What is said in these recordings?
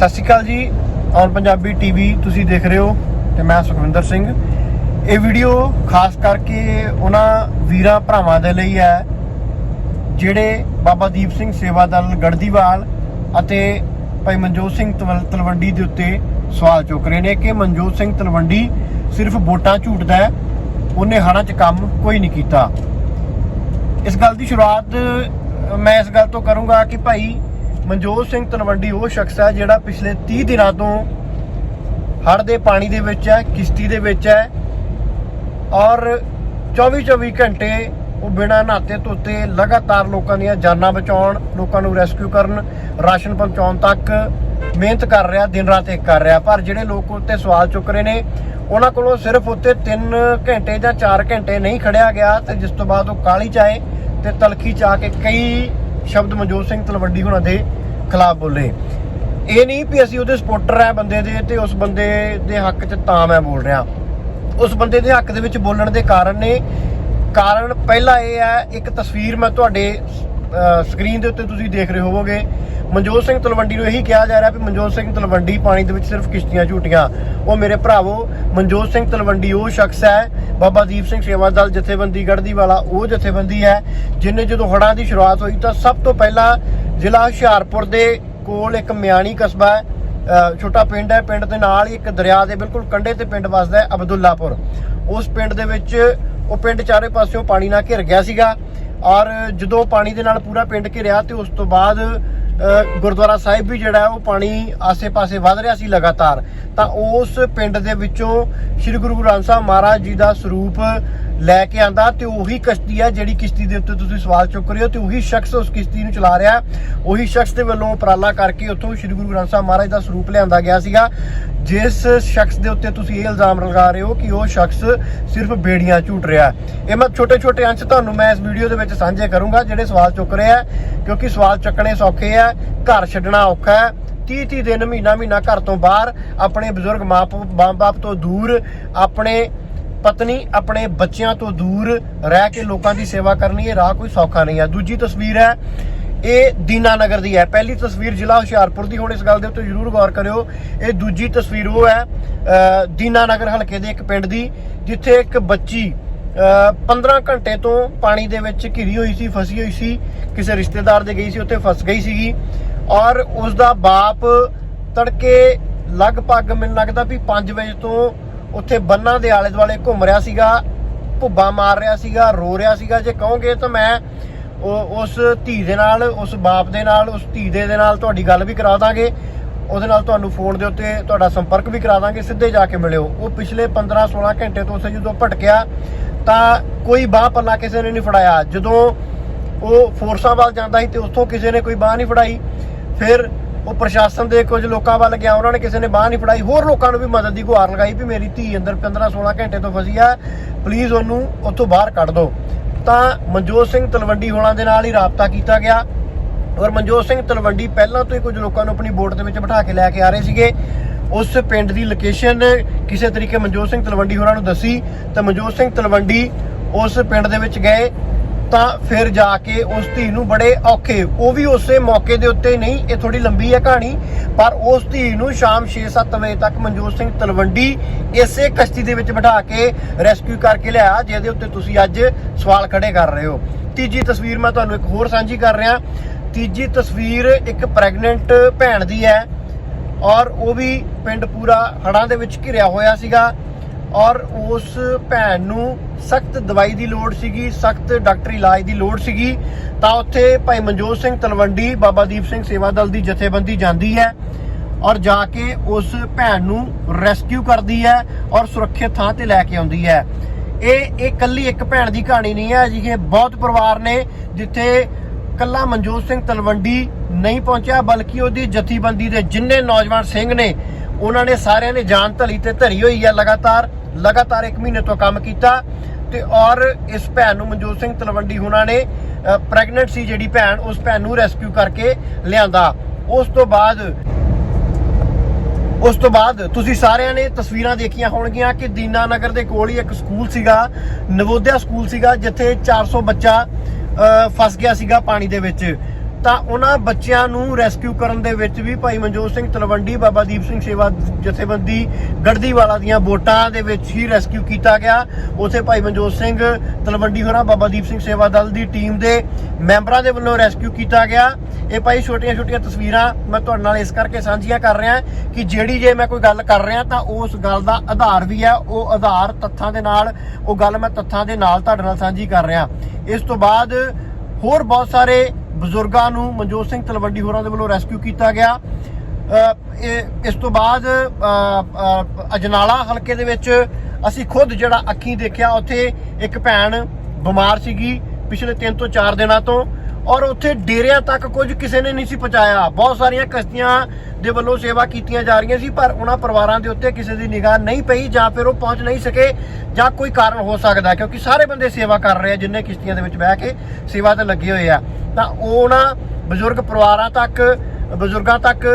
ਸਤਿ ਸ਼੍ਰੀ ਅਕਾਲ ਜੀ on Punjabi TV ਤੁਸੀਂ ਦੇਖ ਰਹੇ ਹੋ ਤੇ ਮੈਂ ਸੁਖਵਿੰਦਰ ਸਿੰਘ। ਇਹ ਵੀਡੀਓ ਖਾਸ ਕਰਕੇ ਉਹਨਾਂ ਵੀਰਾਂ ਭਰਾਵਾਂ ਦੇ ਲਈ ਹੈ, ਜਿਹੜੇ ਬਾਬਾ ਦੀਪ ਸਿੰਘ ਸੇਵਾ ਦਲ ਗੜਦੀਵਾਲ ਅਤੇ ਭਾਈ ਮਨਜੋਤ ਸਿੰਘ ਤਵਲ- ਤਲਵੰਡੀ ਦੇ ਉੱਤੇ ਸਵਾਲ ਚੁੱਕ ਰਹੇ ਨੇ ਕਿ ਮਨਜੋਤ ਸਿੰਘ ਤਲਵੰਡੀ ਸਿਰਫ ਵੋਟਾਂ ਝੂਟਦਾ ਹੈ, ਉਹਨੇ ਹੜ੍ਹਾਂ 'ਚ ਕੰਮ ਕੋਈ ਨਹੀਂ ਕੀਤਾ। ਇਸ ਗੱਲ ਦੀ ਸ਼ੁਰੂਆਤ ਮੈਂ ਇਸ ਗੱਲ ਤੋਂ ਕਰੂੰਗਾ ਕਿ ਭਾਈ ਮਨਜੋਤ ਸਿੰਘ ਤਲਵੰਡੀ ਉਹ ਸ਼ਖਸ ਹੈ ਜਿਹੜਾ ਪਿਛਲੇ 30 ਦਿਨਾਂ ਤੋਂ ਹੜ੍ਹ ਦੇ ਪਾਣੀ ਦੇ ਵਿੱਚ ਹੈ, ਕਿਸ਼ਤੀ ਦੇ ਵਿੱਚ ਹੈ ਔਰ 24-24 ਘੰਟੇ ਉਹ ਬਿਨਾਂ ਨਹਾਤੇ ਧੋਤੇ ਲਗਾਤਾਰ ਲੋਕਾਂ ਦੀਆਂ ਜਾਨਾਂ ਬਚਾਉਣ, ਲੋਕਾਂ ਨੂੰ ਰੈਸਕਿਊ ਕਰਨ, ਰਾਸ਼ਨ ਪਹੁੰਚਾਉਣ ਤੱਕ ਮਿਹਨਤ ਕਰ ਰਿਹਾ, ਦਿਨ ਰਾਤ ਇੱਕ ਕਰ ਰਿਹਾ। ਪਰ ਜਿਹੜੇ ਲੋਕ ਉੱਤੇ ਸਵਾਲ ਚੁੱਕ ਰਹੇ ਨੇ, ਉਹਨਾਂ ਕੋਲੋਂ ਸਿਰਫ ਉੱਤੇ 3 ਘੰਟੇ ਜਾਂ 4 ਘੰਟੇ ਨਹੀਂ ਖੜਿਆ ਗਿਆ ਤੇ ਜਿਸ ਤੋਂ ਬਾਅਦ ਉਹ ਕਾਲੀ ਚਾਏ ਤੇ ਤਲਖੀ ਚਾ ਕੇ ਕਈ ਸ਼ਬਦ ਮਨਜੋਤ ਸਿੰਘ ਤਲਵੰਡੀ ਹੁਣਾਂ ਦੇ ਖਿਲਾਫ ਬੋਲੇ। ਇਹ ਨਹੀਂ ਵੀ ਅਸੀਂ ਉਹਦੇ ਸਪੋਰਟਰ ਹੈ ਬੰਦੇ ਦੇ ਤੇ ਉਸ ਬੰਦੇ ਦੇ ਹੱਕ 'ਚ ਤਾਂ ਮੈਂ ਬੋਲ ਰਿਹਾ। ਉਸ ਬੰਦੇ ਦੇ ਹੱਕ ਦੇ ਵਿੱਚ ਬੋਲਣ ਦੇ ਕਾਰਨ ਨੇ, ਕਾਰਨ ਪਹਿਲਾ ਇਹ ਹੈ ਇੱਕ ਤਸਵੀਰ ਮੈਂ ਤੁਹਾਡੇ ਸਕਰੀਨ ਦੇ ਉੱਤੇ ਤੁਸੀਂ ਦੇਖ ਰਹੇ ਹੋਵੋਗੇ। ਮਨਜੋਤ ਸਿੰਘ ਤਲਵੰਡੀ ਨੂੰ ਇਹੀ ਕਿਹਾ ਜਾ ਰਿਹਾ ਵੀ ਮਨਜੋਤ ਸਿੰਘ ਤਲਵੰਡੀ ਪਾਣੀ ਦੇ ਵਿੱਚ ਸਿਰਫ ਕਿਸ਼ਤੀਆਂ ਝੂਟੀਆਂ। ਉਹ ਮੇਰੇ ਭਰਾਵੋ, ਮਨਜੋਤ ਸਿੰਘ ਤਲਵੰਡੀ ਉਹ ਸ਼ਖਸ ਹੈ, ਬਾਬਾ ਦੀਪ ਸਿੰਘ ਸੇਵਾ ਦਲ ਜਥੇਬੰਦੀ ਗੜਦੀ ਵਾਲਾ ਉਹ ਜਥੇਬੰਦੀ ਹੈ, ਜਿਨੇ ਜਦੋਂ ਹੜ੍ਹਾਂ ਦੀ ਸ਼ੁਰੂਆਤ ਹੋਈ ਤਾਂ ਸਭ ਤੋਂ ਪਹਿਲਾਂ ਜ਼ਿਲ੍ਹਾ ਹੁਸ਼ਿਆਰਪੁਰ ਦੇ ਕੋਲ ਇੱਕ ਮਿਆਣੀ ਕਸਬਾ ਹੈ ਛੋਟਾ ਪਿੰਡ ਹੈ, ਪਿੰਡ ਦੇ ਨਾਲ ਹੀ ਇੱਕ ਦਰਿਆ ਦੇ ਬਿਲਕੁਲ ਕੰਢੇ ਤੇ ਪਿੰਡ ਵਸਦਾ ਹੈ, ਅਬਦੁੱਲਾਪੁਰ। ਉਸ ਪਿੰਡ ਦੇ ਵਿੱਚ ਉਹ ਪਿੰਡ ਚਾਰੇ ਪਾਸਿਓਂ ਪਾਣੀ ਨਾਲ ਘਿਰ ਗਿਆ ਸੀਗਾ ਔਰ ਜਦੋਂ ਪਾਣੀ ਦੇ ਨਾਲ ਪੂਰਾ ਪਿੰਡ ਘਿਰਿਆ ਤੇ ਉਸ ਤੋਂ ਬਾਅਦ ਗੁਰਦੁਆਰਾ ਸਾਹਿਬ ਵੀ ਜਿਹੜਾ ਉਹ ਪਾਣੀ ਆਸੇ-ਪਾਸੇ ਵਧ ਰਿਹਾ ਸੀ ਲਗਾਤਾਰ, ਤਾਂ ਉਸ ਪਿੰਡ ਦੇ ਵਿੱਚੋਂ ਸ੍ਰੀ ਗੁਰੂ ਗ੍ਰੰਥ ਸਾਹਿਬ ਮਹਾਰਾਜ ਜੀ ਦਾ ਸਰੂਪ ਲੈ ਕੇ ਆਂਦਾ ਤੇ ਉਹੀ ਕਿਸ਼ਤੀ ਹੈ ਜਿਹੜੀ ਕਿਸ਼ਤੀ ਦੇ ਉੱਤੇ ਤੁਸੀਂ ਸਵਾਲ ਚੁੱਕ ਰਹੇ ਹੋ ਤੇ ਉਹੀ ਸ਼ਖਸ ਉਸ ਕਿਸ਼ਤੀ ਨੂੰ ਚਲਾ ਰਿਹਾ ਉਹੀ ਸ਼ਖਸ ਦੇ ਵੱਲੋਂ ਉਪਰਾਲਾ ਕਰਕੇ ਉੱਥੋਂ ਸ੍ਰੀ ਗੁਰੂ ਗ੍ਰੰਥ ਸਾਹਿਬ ਮਹਾਰਾਜ ਦਾ ਸਰੂਪ ਲਿਆਂਦਾ ਗਿਆ ਸੀਗਾ। ਜਿਸ ਸ਼ਖਸ ਦੇ ਉੱਤੇ ਤੁਸੀਂ ਇਹ ਇਲਜ਼ਾਮ ਲਗਾ ਰਹੇ ਹੋ ਕਿ ਉਹ ਸ਼ਖਸ ਸਿਰਫ ਬੇੜੀਆਂ ਝੂਟ ਰਿਹਾ ਇਹ ਮੈਂ ਛੋਟੇ-ਛੋਟੇ ਅੰਸ਼ ਤੁਹਾਨੂੰ ਮੈਂ ਇਸ ਵੀਡੀਓ ਦੇ ਵਿੱਚ ਸਾਂਝੇ ਕਰੂੰਗਾ, ਜਿਹੜੇ ਸਵਾਲ ਚੁੱਕ ਰਹੇ ਆ ਕਿਉਂਕਿ ਸਵਾਲ ਚੱਕਣੇ ਸੌਖੇ ਆ ਘਰ ਛੱਡਣਾ ਔਖਾ ਹੈ। 30 30 ਦਿਨ ਮਹੀਨਾ ਮਹੀਨਾ ਘਰ ਤੋਂ ਬਾਹਰ ਆਪਣੇ ਬਜ਼ੁਰਗ ਮਾਂ ਬਾਪ ਤੋਂ ਦੂਰ, ਆਪਣੇ ਪਤਨੀ ਆਪਣੇ ਬੱਚਿਆਂ ਤੋਂ ਦੂਰ ਰਹਿ ਕੇ ਲੋਕਾਂ ਦੀ ਸੇਵਾ ਕਰਨੀ ਇਹ ਰਾਹ ਕੋਈ ਸੌਖਾ ਨਹੀਂ ਹੈ। ਦੂਜੀ ਤਸਵੀਰ ਹੈ ਇਹ ਦੀਨਾ ਨਗਰ ਦੀ ਹੈ। ਪਹਿਲੀ ਤਸਵੀਰ ਜ਼ਿਲ੍ਹਾ ਹੁਸ਼ਿਆਰਪੁਰ ਦੀ ਹੁਣ ਇਸ ਗੱਲ ਦੇ ਉੱਤੇ ਜ਼ਰੂਰ ਗੌਰ ਕਰਿਓ। ਇਹ ਦੂਜੀ ਤਸਵੀਰ ਉਹ ਹੈ ਅ, ਦੀਨਾ ਨਗਰ ਹਲਕੇ ਦੇ ਇੱਕ ਪਿੰਡ ਦੀ ਜਿੱਥੇ ਇੱਕ ਬੱਚੀ ਅ, 15 ਘੰਟੇ ਤੋਂ ਪਾਣੀ ਦੇ ਵਿੱਚ ਘਿਰੀ ਹੋਈ ਸੀ ਫਸੀ ਹੋਈ ਸੀ ਕਿਸੇ ਰਿਸ਼ਤੇਦਾਰ ਦੇ ਗਈ ਸੀ ਉੱਥੇ ਫਸ ਗਈ ਸੀਗੀ। ਔਰ ਉਸ ਦਾ ਬਾਪ ਤੜਕੇ ਲਗਭਗ ਮੈਨੂੰ ਲੱਗਦਾ ਵੀ 5 ਵਜੇ ਤੋਂ ਉੱਥੇ ਬੰਨਾਂ ਦੇ ਆਲੇ ਦੁਆਲੇ ਘੁੰਮ ਰਿਹਾ ਸੀਗਾ, ਭੁੱਬਾ ਮਾਰ ਰਿਹਾ ਸੀਗਾ, ਰੋ ਰਿਹਾ ਸੀਗਾ। ਜੇ ਕਹੋਗੇ ਤਾਂ ਮੈਂ ਉਹ- ਉਸ ਧੀ ਦੇ ਨਾਲ, ਉਸ ਬਾਪ ਦੇ ਨਾਲ, ਉਸ ਧੀ ਦੇ ਨਾਲ ਤੁਹਾਡੀ ਗੱਲ ਵੀ ਕਰਾ ਦਾਂਗੇ। ਉਹਦੇ ਨਾਲ ਤੁਹਾਨੂੰ ਫੋਨ ਦੇ ਉੱਤੇ ਤੁਹਾਡਾ ਸੰਪਰਕ ਵੀ ਕਰਾ ਦਾਂਗੇ, ਸਿੱਧੇ ਜਾ ਕੇ ਮਿਲਿਓ। ਉਹ ਪਿਛਲੇ 15 16 ਘੰਟੇ ਤੋਂ ਉੱਥੇ ਜਦੋਂ ਭਟਕਿਆ, ਤਾਂ ਕੋਈ ਬਾਹ ਪੱਲਾ ਕਿਸੇ ਨੇ ਨਹੀਂ ਫੜਾਇਆ। ਜਦੋਂ ਉਹ ਫੋਰਸਾਂ ਵੱਲ ਜਾਂਦਾ ਸੀ ਤੇ ਉੱਥੋਂ ਕਿਸੇ ਨੇ ਕੋਈ ਬਾਹ ਨਹੀਂ ਫੜਾਈ, ਫਿਰ ਉਹ ਪ੍ਰਸ਼ਾਸਨ ਦੇ ਕੁਝ ਲੋਕਾਂ ਵੱਲ ਗਿਆ, ਉਹਨਾਂ ਨੇ ਕਿਸੇ ਨੇ ਬਾਹ ਨਹੀਂ ਫੜਾਈ, ਹੋਰ ਲੋਕਾਂ ਨੂੰ ਵੀ ਮਦਦ ਦੀ ਗੁਹਾਰ ਲਗਾਈ ਵੀ ਮੇਰੀ ਧੀ ਅੰਦਰ 15 16 ਘੰਟੇ ਤੋਂ ਫਸੀ ਆ ਪਲੀਜ਼ ਉਹਨੂੰ ਉੱਥੋਂ ਬਾਹਰ ਕੱਢ ਦਿਓ। ਤਾਂ ਮਨਜੋਤ ਸਿੰਘ ਤਲਵੰਡੀ ਹੋਣਾ ਦੇ ਨਾਲ ਹੀ ਰਾਬਤਾ ਕੀਤਾ ਗਿਆ। ਔਰ ਮਨਜੋਤ ਸਿੰਘ ਤਲਵੰਡੀ ਪਹਿਲਾਂ ਤੋਂ ਹੀ ਕੁਝ ਲੋਕਾਂ ਨੂੰ ਆਪਣੀ ਬੋਟ ਦੇ ਵਿੱਚ ਬਿਠਾ ਕੇ ਲੈ ਕੇ ਆ ਰਹੇ ਸੀਗੇ। ਉਸ ਪਿੰਡ ਦੀ ਲੋਕੇਸ਼ਨ ਕਿਸੇ ਤਰੀਕੇ ਮਨਜੋਤ ਸਿੰਘ ਤਲਵੰਡੀ ਹੋਰਾਂ ਨੂੰ ਦੱਸੀ। ਤਾਂ ਮਨਜੋਤ ਸਿੰਘ ਤਲਵੰਡੀ ਉਸ ਪਿੰਡ ਦੇ ਵਿੱਚ ਗਏ। ਤਾਂ ਫਿਰ ਜਾ ਕੇ ਉਸ ਧੀ ਨੂੰ ਬੜੇ ਔਖੇ। ਉਹ ਵੀ ਉਸੇ ਮੌਕੇ ਦੇ ਉੱਤੇ ਨਹੀਂ, ਇਹ ਥੋੜੀ ਲੰਬੀ ਹੈ ਕਹਾਣੀ, ਪਰ ਉਸ ਧੀ ਨੂੰ ਸ਼ਾਮ 6-7 ਵਜੇ ਤੱਕ ਮਨਜੋਤ ਸਿੰਘ ਤਲਵੰਡੀ ਇਸੇ ਕਸ਼ਤੀ ਦੇ ਵਿੱਚ ਬਿਠਾ ਕੇ ਰੈਸਕਿਊ ਕਰਕੇ ਲਿਆਇਆ ਜਿਹਦੇ ਉੱਤੇ ਤੁਸੀਂ ਅੱਜ ਸਵਾਲ ਖੜੇ ਕਰ ਰਹੇ ਹੋ। ਤੀਜੀ ਤਸਵੀਰ ਮੈਂ ਤੁਹਾਨੂੰ ਇੱਕ ਹੋਰ ਸਾਂਝੀ ਕਰ ਰਿਹਾ। ਤੀਜੀ ਤਸਵੀਰ ਇੱਕ ਪ੍ਰੈਗਨੈਂਟ ਭੈਣ ਦੀ ਹੈ ਔਰ ਉਹ ਵੀ ਪਿੰਡ ਪੂਰਾ ਹੜਾਂ ਦੇ ਵਿੱਚ ਘਿਰਿਆ ਹੋਇਆ ਸੀਗਾ। ਔਰ ਉਸ ਭੈਣ ਨੂੰ ਸਖਤ ਦਵਾਈ ਦੀ ਲੋੜ ਸੀਗੀ, ਸਖਤ ਡਾਕਟਰੀ ਇਲਾਜ ਦੀ ਲੋੜ ਸੀਗੀ, ਤਾਂ ਉੱਥੇ ਭਾਈ ਮਨਜੋਤ ਸਿੰਘ ਤਲਵੰਡੀ, ਬਾਬਾ ਦੀਪ ਸਿੰਘ ਸੇਵਾ ਦਲ ਦੀ ਜਥੇਬੰਦੀ ਜਾਂਦੀ ਹੈ ਔਰ ਜਾ ਕੇ ਉਸ ਭੈਣ ਨੂੰ ਰੈਸਕਿਊ ਕਰਦੀ ਹੈ ਔਰ ਸੁਰੱਖਿਅਤ ਥਾਂ ਤੇ ਲੈ ਕੇ ਆਉਂਦੀ ਹੈ। ਇਹ ਇਹ ਕੱਲੀ ਇੱਕ ਭੈਣ ਦੀ ਕਹਾਣੀ ਨਹੀਂ ਹੈ, ਅਜਿਹੇ ਬਹੁਤ ਪਰਿਵਾਰ ਨੇ ਜਿੱਥੇ ਕੱਲਾ ਮਨਜੋਤ ਸਿੰਘ ਤਲਵੰਡੀ ਨਹੀਂ ਪਹੁੰਚਿਆ, ਬਲਕਿ ਉਹਦੀ ਜਥੇਬੰਦੀ ਦੇ ਜਿੰਨੇ ਨੌਜਵਾਨ ਸਿੰਘ ਨੇ ਉਹਨਾਂ ਨੇ ਸਾਰਿਆਂ ਨੇ ਜਾਨ ਧਲੀ ਤੇ ਧਰੀ ਹੋਈ ਹੈ ਲਗਾਤਾਰ ਲਗਾਤਾਰ 1 ਮਹੀਨੇ ਤੋਂ ਕੰਮ ਕੀਤਾ ਤੇ ਔਰ ਇਸ ਭੈਣ ਨੂੰ ਮਨਜੋਤ ਸਿੰਘ ਤਲਵੰਡੀ ਉਹਨਾਂ ਨੇ ਪ੍ਰੈਗਨੈਂਟ ਸੀ ਜਿਹੜੀ ਭੈਣ ਉਸ ਭੈਣ ਨੂੰ ਰੈਸਕਿਊ ਕਰਕੇ ਲਿਆਂਦਾ। ਉਸ ਤੋਂ ਬਾਅਦ ਉਸ ਤੋਂ ਬਾਅਦ ਤੁਸੀਂ ਸਾਰਿਆਂ ਨੇ ਤਸਵੀਰਾਂ ਦੇਖੀਆਂ ਹੋਣਗੀਆਂ ਕਿ ਦੀਨਾ ਨਗਰ ਦੇ ਕੋਲ ਹੀ ਇੱਕ ਸਕੂਲ ਸੀਗਾ ਨਵੋਦਿਆ ਸਕੂਲ ਸੀਗਾ ਜਿੱਥੇ 400 ਬੱਚਾ ਅ, ਫਸ ਗਿਆ ਸੀਗਾ ਪਾਣੀ ਦੇ ਵਿੱਚ। ਤਾਂ ਉਹਨਾਂ ਬੱਚਿਆਂ ਨੂੰ ਰੈਸਕਿਊ ਕਰਨ ਦੇ ਵਿੱਚ ਵੀ ਭਾਈ ਮਨਜੋਤ ਸਿੰਘ ਤਲਵੰਡੀ, ਬਾਬਾ ਦੀਪ ਸਿੰਘ ਸੇਵਾ ਜਥੇਬੰਦੀ ਗੜਦੀਵਾਲਾ ਦੀਆਂ ਵੋਟਾਂ ਦੇ ਵਿੱਚ ਹੀ ਰੈਸਕਿਊ ਕੀਤਾ ਗਿਆ। ਉਥੇ ਭਾਈ ਮਨਜੋਤ ਸਿੰਘ ਤਲਵੰਡੀ ਹੋਰਾਂ, ਬਾਬਾ ਦੀਪ ਸਿੰਘ ਸੇਵਾ ਦਲ ਦੀ ਟੀਮ ਦੇ ਮੈਂਬਰਾਂ ਦੇ ਵੱਲੋਂ ਰੈਸਕਿਊ ਕੀਤਾ ਗਿਆ। ਇਹ ਭਾਈ ਛੋਟੀਆਂ-ਛੋਟੀਆਂ ਤਸਵੀਰਾਂ ਮੈਂ ਤੁਹਾਡੇ ਨਾਲ ਇਸ ਕਰਕੇ ਸਾਂਝੀਆਂ ਕਰ ਰਿਹਾ ਕਿ ਜਿਹੜੀ ਜੇ ਮੈਂ ਕੋਈ ਗੱਲ ਕਰ ਰਿਹਾ ਤਾਂ ਉਸ ਗੱਲ ਦਾ ਆਧਾਰ ਵੀ ਹੈ। ਉਹ ਆਧਾਰ ਤੱਥਾਂ ਦੇ ਨਾਲ, ਉਹ ਗੱਲ ਮੈਂ ਤੱਥਾਂ ਦੇ ਨਾਲ ਤੁਹਾਡੇ ਨਾਲ ਸਾਂਝੀ ਕਰ ਰਿਹਾ। ਇਸ ਤੋਂ ਬਾਅਦ ਹੋਰ ਬਹੁਤ ਸਾਰੇ ਬਜ਼ੁਰਗਾਂ ਨੂੰ ਮਨਜੋਤ ਸਿੰਘ ਤਲਵੰਡੀ ਹੋਰਾਂ ਦੇ ਵੱਲੋਂ ਰੈਸਕਿਊ ਕੀਤਾ ਗਿਆ। ਇਹ- ਇਸ ਤੋਂ ਬਾਅਦ ਅਜਨਾਲਾ ਹਲਕੇ ਦੇ ਵਿੱਚ ਅਸੀਂ ਖੁਦ ਜਿਹੜਾ ਅੱਖੀਂ ਦੇਖਿਆ, ਉੱਥੇ ਇੱਕ ਭੈਣ ਬਿਮਾਰ ਸੀਗੀ ਪਿਛਲੇ 3 ਤੋਂ 4 ਦਿਨਾਂ ਤੋਂ। ਔਰ ਉੱਥੇ ਡੇਰਿਆਂ ਤੱਕ ਕੁਝ ਕਿਸੇ ਨੇ ਨਹੀਂ ਸੀ ਪਹੁੰਚਾਇਆ। ਬਹੁਤ ਸਾਰੀਆਂ ਕਸ਼ਤੀਆਂ ਦੇ ਵੱਲੋਂ ਸੇਵਾ ਕੀਤੀਆਂ ਜਾ ਰਹੀਆਂ ਸੀ, ਪਰ ਉਹਨਾਂ ਪਰਿਵਾਰਾਂ ਦੇ ਉੱਤੇ ਕਿਸੇ ਦੀ ਨਿਗਾਹ ਨਹੀਂ ਪਈ ਜਾਂ ਫਿਰ ਉਹ ਪਹੁੰਚ ਨਹੀਂ ਸਕੇ ਜਾਂ ਕੋਈ ਕਾਰਨ ਹੋ ਸਕਦਾ, ਕਿਉਂਕਿ ਸਾਰੇ ਬੰਦੇ ਸੇਵਾ ਕਰ ਰਹੇ ਆ, ਜਿੰਨੇ ਕਿਸ਼ਤੀਆਂ ਦੇ ਵਿੱਚ ਬਹਿ ਕੇ ਸੇਵਾ ਤੇ ਲੱਗੇ ਹੋਏ ਆ। ਤਾਂ ਉਹ ਉਹਨਾਂ ਬਜ਼ੁਰਗ ਪਰਿਵਾਰਾਂ ਤੱਕ, ਬਜ਼ੁਰਗਾਂ ਤੱਕ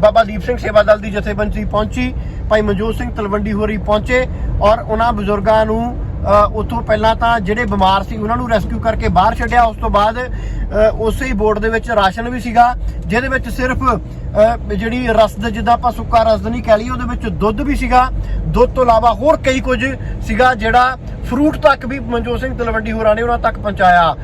ਬਾਬਾ ਦੀਪ ਸਿੰਘ ਸੇਵਾ ਦਲ ਦੀ ਜਥੇਬੰਦੀ ਪਹੁੰਚੀ। ਭਾਈ ਮਨਜੋਤ ਸਿੰਘ ਤਲਵੰਡੀ ਹੋਰੀ ਪਹੁੰਚੇ ਔਰ ਉਹਨਾਂ ਬਜ਼ੁਰਗਾਂ ਨੂੰ ਅ, ਉੱਥੋਂ ਪਹਿਲਾਂ ਤਾਂ ਜਿਹੜੇ ਬਿਮਾਰ ਸੀ ਉਹਨਾਂ ਨੂੰ ਰੈਸਕਿਊ ਕਰਕੇ ਬਾਹਰ ਛੱਡਿਆ। ਉਸ ਤੋਂ ਬਾਅਦ ਉਸੇ ਹੀ ਬੋਟ ਦੇ ਵਿੱਚ ਰਾਸ਼ਨ ਵੀ ਸੀਗਾ ਜਿਹਦੇ ਵਿੱਚ ਸਿਰਫ ਜਿਹੜੀ ਰਸਦ ਜਿੱਦਾਂ ਆਪਾਂ ਸੁੱਕਾ ਰਸਦ ਨਹੀਂ ਕਹਿ ਲਈਏ ਉਹਦੇ ਵਿੱਚ ਦੁੱਧ ਵੀ ਸੀਗਾ। ਦੁੱਧ ਤੋਂ ਇਲਾਵਾ ਹੋਰ ਕਈ ਕੁਝ ਸੀਗਾ ਜਿਹੜਾ ਫਰੂਟ ਤੱਕ ਵੀ ਮਨਜੋਤ ਸਿੰਘ ਤਲਵੰਡੀ ਹੋਰਾਂ ਨੇ ਉਹਨਾਂ ਤੱਕ ਪਹੁੰਚਾਇਆ।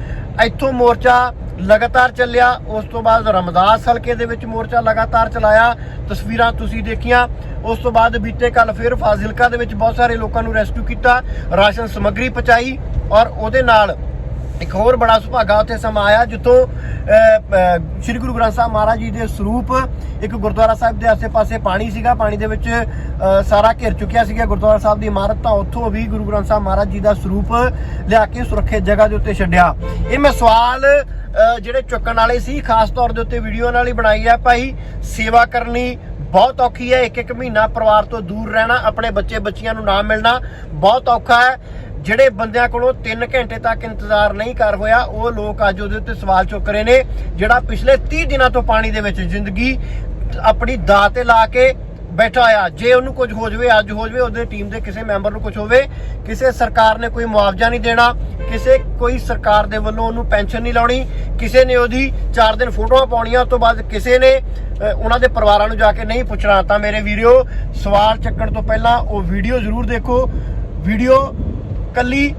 ਇੱਥੋਂ ਮੋਰਚਾ ਲਗਾਤਾਰ ਚੱਲਿਆ। ਉਸ ਤੋਂ ਬਾਅਦ ਰਮਦਾਸ ਹਲਕੇ ਦੇ ਵਿੱਚ ਮੋਰਚਾ ਲਗਾਤਾਰ ਚਲਾਇਆ। ਤਸਵੀਰਾਂ ਤੁਸੀਂ ਦੇਖੀਆਂ। ਉਸ ਤੋਂ ਬਾਅਦ ਬੀਤੇ ਕੱਲ ਫਿਰ ਫਾਜ਼ਿਲਕਾ ਦੇ ਵਿੱਚ ਬਹੁਤ ਸਾਰੇ ਲੋਕਾਂ ਨੂੰ ਰੈਸਕਿਊ ਕੀਤਾ, ਰਾਸ਼ਨ ਸਮੱਗਰੀ ਪਹੁੰਚਾਈ ਔਰ ਉਹਦੇ ਨਾਲ ਇੱਕ ਹੋਰ ਬੜਾ ਸੁਭਾਗਾ ਉੱਥੇ ਸਮਾਂ ਆਇਆ, ਜਿੱਥੋਂ ਸ੍ਰੀ ਗੁਰੂ ਗ੍ਰੰਥ ਸਾਹਿਬ ਮਹਾਰਾਜ ਜੀ ਦੇ ਸਰੂਪ ਇੱਕ ਗੁਰਦੁਆਰਾ ਸਾਹਿਬ ਦੇ ਆਸੇ-ਪਾਸੇ ਪਾਣੀ ਸੀਗਾ। ਪਾਣੀ ਦੇ ਵਿੱਚ ਸਾਰਾ ਘਿਰ ਚੁੱਕਿਆ ਸੀਗਾ। ਗੁਰਦੁਆਰਾ ਸਾਹਿਬ ਦੀ ਇਮਾਰਤ ਤਾਂ ਉੱਥੋਂ ਵੀ ਗੁਰੂ ਗ੍ਰੰਥ ਸਾਹਿਬ ਮਹਾਰਾਜ ਜੀ ਦਾ ਸਰੂਪ ਲਿਆ ਕੇ ਸੁਰੱਖਿਅਤ ਜਗ੍ਹਾ ਦੇ ਉੱਤੇ ਛੱਡਿਆ। ਇਹ ਮੈਂ ਸਵਾਲ ਜਿਹੜੇ ਚੁੱਕਣ ਵਾਲੇ ਸੀ, ਖਾਸ ਤੌਰ ਦੇ ਉੱਤੇ ਵੀਡੀਓ ਨਾਲ ਹੀ ਬਣਾਈ ਹੈ ਭਾਈ, ਸੇਵਾ ਕਰਨੀ ਬਹੁਤ ਔਖੀ ਹੈ। ਇੱਕ ਇੱਕ ਮਹੀਨਾ ਪਰਿਵਾਰ ਤੋਂ ਦੂਰ ਰਹਿਣਾ, ਆਪਣੇ ਬੱਚੇ ਬੱਚੀਆਂ ਨੂੰ ਨਾ ਮਿਲਣਾ ਬਹੁਤ ਔਖਾ ਹੈ। ਜਿਹੜੇ ਬੰਦਿਆਂ ਕੋਲੋਂ 3 ਘੰਟੇ ਤੱਕ ਇੰਤਜ਼ਾਰ ਨਹੀਂ ਕਰ ਹੋਇਆ, ਉਹ ਲੋਕ ਅੱਜ ਉਹਦੇ ਉੱਤੇ ਸਵਾਲ ਚੁੱਕ ਰਹੇ ਨੇ, ਜਿਹੜਾ ਪਿਛਲੇ 30 ਦਿਨਾਂ ਤੋਂ ਪਾਣੀ ਦੇ ਵਿੱਚ ਜ਼ਿੰਦਗੀ, ਆਪਣੀ ਦਾਅ ਤੇ ਲਾ ਕੇ ਬੈਠਾ ਆ। ਜੇ ਉਹਨੂੰ ਕੁਝ ਹੋ ਜਾਵੇ, ਅੱਜ ਹੋ ਜਾਵੇ, ਉਹਦੇ ਟੀਮ ਦੇ ਕਿਸੇ ਮੈਂਬਰ ਨੂੰ ਕੁਝ ਹੋਵੇ, ਕਿਸੇ ਸਰਕਾਰ ਨੇ ਕੋਈ ਮੁਆਵਜ਼ਾ ਨਹੀਂ ਦੇਣਾ, ਕਿਸੇ ਕੋਈ ਸਰਕਾਰ ਦੇ ਵੱਲੋਂ ਉਹਨੂੰ ਪੈਨਸ਼ਨ ਨਹੀਂ ਲਾਉਣੀ, ਕਿਸੇ ਨੇ ਉਹਦੀ 4 ਦਿਨ ਫੋਟੋਆਂ ਪਾਉਣੀਆਂ, ਉਸ ਤੋਂ ਬਾਅਦ ਕਿਸੇ ਨੇ ਉਹਨਾਂ ਦੇ ਪਰਿਵਾਰਾਂ ਨੂੰ ਜਾ ਕੇ ਨਹੀਂ ਪੁੱਛਣਾ। ਤਾਂ ਮੇਰੇ ਵੀਡੀਓ ਸਵਾਲ ਚੱਕਣ ਤੋਂ ਪਹਿਲਾਂ ਉਹ ਵੀਡੀਓ ਜ਼ਰੂਰ ਦੇਖੋ। ਵੀਡੀਓ ਕੱਲੀ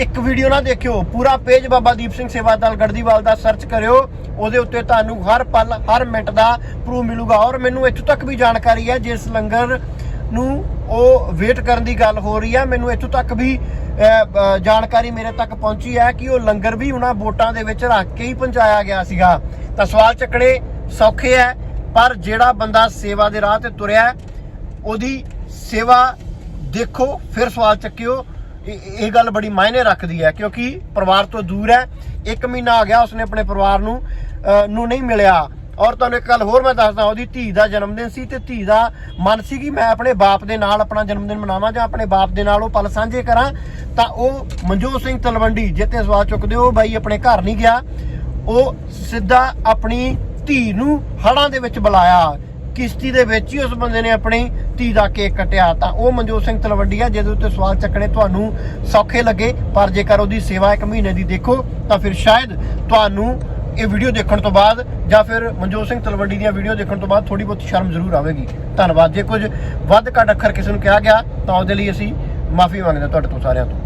ਇੱਕ ਵੀਡੀਓ ਨਾ ਦੇਖਿਓ, ਪੂਰਾ ਪੇਜ ਬਾਬਾ ਦੀਪ ਸਿੰਘ ਸੇਵਾ ਦਲ ਗੜਦੀਵਾਲ ਦਾ ਸਰਚ ਕਰਿਓ, ਉਹਦੇ ਉੱਤੇ ਤੁਹਾਨੂੰ ਹਰ ਪਲ, ਹਰ ਮਿੰਟ ਦਾ ਪ੍ਰੂਫ ਮਿਲੂਗਾ। ਔਰ ਮੈਨੂੰ ਇੱਥੋਂ ਤੱਕ ਵੀ ਜਾਣਕਾਰੀ ਹੈ, ਜਿਸ ਲੰਗਰ ਨੂੰ ਉਹ ਵੇਟ ਕਰਨ ਦੀ ਗੱਲ ਹੋ ਰਹੀ ਹੈ, ਮੈਨੂੰ ਇੱਥੋਂ ਤੱਕ ਵੀ ਜਾਣਕਾਰੀ ਮੇਰੇ ਤੱਕ ਪਹੁੰਚੀ ਹੈ ਕਿ ਉਹ ਲੰਗਰ ਵੀ ਉਹਨਾਂ ਵੋਟਾਂ ਦੇ ਵਿੱਚ ਰੱਖ ਕੇ ਹੀ ਪਹੁੰਚਾਇਆ ਗਿਆ ਸੀਗਾ। ਤਾਂ ਸਵਾਲ ਚੱਕਣੇ ਸੌਖੇ ਹੈ, ਪਰ ਜਿਹੜਾ ਬੰਦਾ ਸੇਵਾ ਦੇ ਰਾਹ ਤੇ ਤੁਰਿਆ ਉਹਦੀ ਸੇਵਾ ਦੇਖੋ, ਫਿਰ ਸਵਾਲ ਚੱਕਿਓ। ਇਹ ਗੱਲ ਬੜੀ ਮਾਇਨੇ ਰੱਖਦੀ ਹੈ, ਕਿਉਂਕਿ ਪਰਿਵਾਰ ਤੋਂ ਦੂਰ ਹੈ। ਇੱਕ ਮਹੀਨਾ ਆ ਗਿਆ, ਉਸਨੇ ਆਪਣੇ ਪਰਿਵਾਰ ਨੂੰ ਨੂੰ ਨਹੀਂ ਮਿਲਿਆ। ਔਰ ਤੁਹਾਨੂੰ ਇੱਕ ਗੱਲ ਹੋਰ ਮੈਂ ਦੱਸਦਾ, ਉਹਦੀ ਧੀ ਦਾ ਜਨਮ ਦਿਨ ਸੀ ਤੇ ਧੀ ਦਾ ਮਨ ਸੀ ਕਿ ਮੈਂ ਆਪਣੇ ਬਾਪ ਦੇ ਨਾਲ ਆਪਣਾ ਜਨਮ ਦਿਨ ਮਨਾਵਾਂ ਜਾਂ ਆਪਣੇ ਬਾਪ ਦੇ ਨਾਲ ਉਹ ਪਲ ਸਾਂਝੇ ਕਰਾਂ। ਤਾਂ ਉਹ ਮਨਜੋਤ ਸਿੰਘ ਤਲਵੰਡੀ ਜਿੱਤੇ ਸਵਾਲ ਚੁੱਕਦੇ ਹੋ ਬਾਈ ਆਪਣੇ ਘਰ ਨਹੀਂ ਗਿਆ। ਉਹ ਸਿੱਧਾ ਆਪਣੀ ਧੀ ਨੂੰ ਹੜਾਂ ਦੇ ਵਿੱਚ ਬੁਲਾਇਆ। ਕਿਸ਼ਤੀ ਦੇ ਵਿੱਚ ਹੀ ਉਸ ਬੰਦੇ ਨੇ ਆਪਣੀ ਧੀ ਦਾ ਕੇਕ ਕੱਟਿਆ ਤਾਂ ਉਹ ਮਨਜੋਤ ਸਿੰਘ ਤਲਵੰਡੀਆ, ਜਿਹਦੇ ਉੱਤੇ ਸਵਾਲ ਚੱਕਣੇ ਤੁਹਾਨੂੰ ਸੌਖੇ ਲੱਗੇ, ਪਰ ਜੇਕਰ ਉਹਦੀ ਸੇਵਾ ਇੱਕ ਮਹੀਨੇ ਦੀ ਦੇਖੋ, ਤਾਂ ਫਿਰ ਸ਼ਾਇਦ ਤੁਹਾਨੂੰ ਇਹ ਵੀਡੀਓ ਦੇਖਣ ਤੋਂ ਬਾਅਦ ਜਾਂ ਫਿਰ ਮਨਜੋਤ ਸਿੰਘ ਤਲਵੰਡੀ ਦੀਆਂ ਵੀਡੀਓ ਦੇਖਣ ਤੋਂ ਬਾਅਦ ਥੋੜੀ ਬਹੁਤ ਸ਼ਰਮ ਜ਼ਰੂਰ ਆਵੇਗੀ। ਧੰਨਵਾਦ। ਜੇ ਕੁਝ ਵੱਧ ਘੱਟ ਅੱਖਰ ਕਿਸੇ ਨੂੰ ਕਿਹਾ ਗਿਆ, ਤਾਂ ਉਹਦੇ ਲਈ ਅਸੀਂ ਮਾਫੀ ਮੰਗਦੇ ਹਾਂ ਤੁਹਾਡੇ ਤੋਂ ਸਾਰਿਆਂ ਤੋਂ।